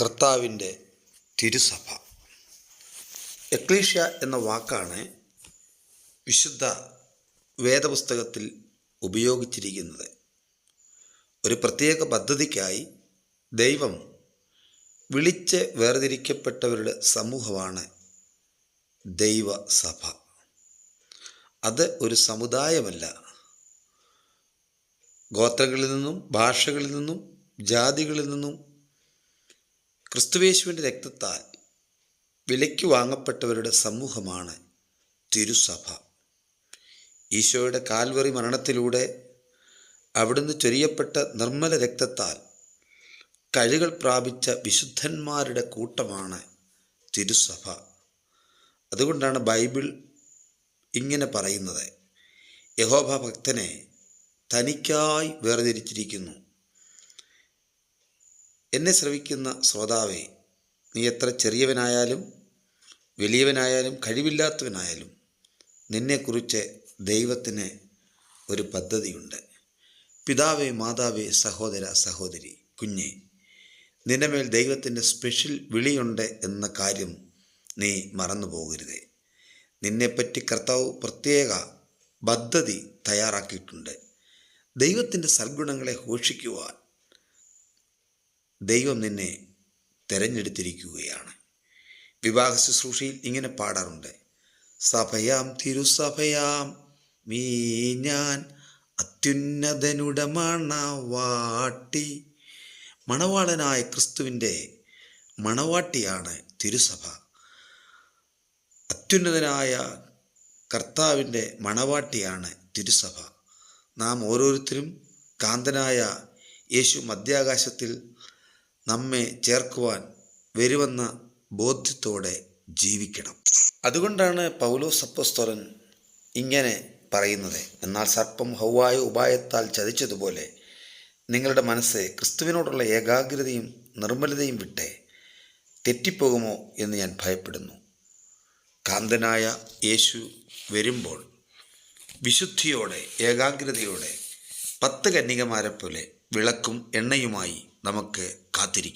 കർത്താവിന്റെ തിരുസഭ. എക്ലീഷ്യ എന്ന വാക്കാണ് വിശുദ്ധ വേദപുസ്തകത്തിൽ ഉപയോഗിച്ചിരിക്കുന്നത്. ഒരു പ്രത്യേക പദ്ധതിക്കായി ദൈവം വിളിച്ച് വേർതിരിക്കപ്പെട്ടവരുടെ സമൂഹമാണ് ദൈവസഭ. അത് ഒരു സമുദായമല്ല. ഗോത്രങ്ങളിൽ നിന്നും ഭാഷകളിൽ നിന്നും ജാതികളിൽ നിന്നും ക്രിസ്തുവേശുവിന്റെ രക്തത്താൽ വിലയ്ക്ക് വാങ്ങപ്പെട്ടവരുടെ സമൂഹമാണ് തിരുസഭ. ഈശോയുടെ കാൽവറി മരണത്തിലൂടെ അവിടുന്ന് ചൊരിയപ്പെട്ട നിർമ്മല രക്തത്താൽ കഴികൾ പ്രാപിച്ച വിശുദ്ധന്മാരുടെ കൂട്ടമാണ് തിരുസഭ. അതുകൊണ്ടാണ് ബൈബിൾ ഇങ്ങനെ പറയുന്നത്. യഹോഭ ഭക്തനെ തനിക്കായി വേർതിരിച്ചിരിക്കുന്നു. എന്നെ ശ്രവിക്കുന്ന ശ്രോതാവെ നീ എത്ര ചെറിയവനായാലും വലിയവനായാലും കഴിവില്ലാത്തവനായാലും നിന്നെക്കുറിച്ച് ദൈവത്തിന് ഒരു പദ്ധതിയുണ്ട്. പിതാവേ മാതാവേ സഹോദര സഹോദരി കുഞ്ഞെ നിന്റെ മേൽ ദൈവത്തിന്റെ സ്പെഷ്യൽ വിളിയുണ്ട് എന്ന കാര്യം നീ മറന്നു പോകരുതേ നിന്നെപ്പറ്റി കർത്താവ് പ്രത്യേക പദ്ധതി തയ്യാറാക്കിയിട്ടുണ്ട്. ദൈവത്തിന്റെ സൽഗുണങ്ങളെ ഘോഷിക്കുവാൻ ദൈവം നിന്നെ തിരഞ്ഞെടുത്തിരിക്കുകയാണ്. വിവാഹ ശുശ്രൂഷയിൽ ഇങ്ങനെ പാടാറുണ്ട്. സഭയാം തിരുസഭയാം മീ ഞാൻ അത്യുന്നതനുടെ മണവാട്ടി. മണവാളനായ ക്രിസ്തുവിന്റെ മണവാട്ടിയാണ് തിരുസഭ. അത്യുന്നതനായ കർത്താവിന്റെ മണവാട്ടിയാണ് തിരുസഭ. നാം ഓരോരുത്തരും കാന്തനായ യേശു മധ്യാകാശത്തിൽ നമ്മെ ചേർക്കുവാൻ വരുമെന്ന ബോധ്യത്തോടെ ജീവിക്കണം. അതുകൊണ്ടാണ് പൗലോസ് അപ്പസ്തോലൻ ഇങ്ങനെ പറയുന്നത്. എന്നാൽ സർപ്പം ഹൗവായ ഉപായത്താൽ ചതിച്ചതുപോലെ നിങ്ങളുടെ മനസ്സ് ക്രിസ്തുവിനോടുള്ള ഏകാഗ്രതയും നിർമ്മലതയും വിട്ട് തെറ്റിപ്പോകുമോ എന്ന് ഞാൻ ഭയപ്പെടുന്നു. കാന്തനായ യേശു വരുമ്പോൾ വിശുദ്ധിയോടെ ഏകാഗ്രതയോടെ പത്ത് കന്യകമാരെ പോലെ വിളക്കും എണ്ണയുമായി நமக்கு காத்திருக்கிறது.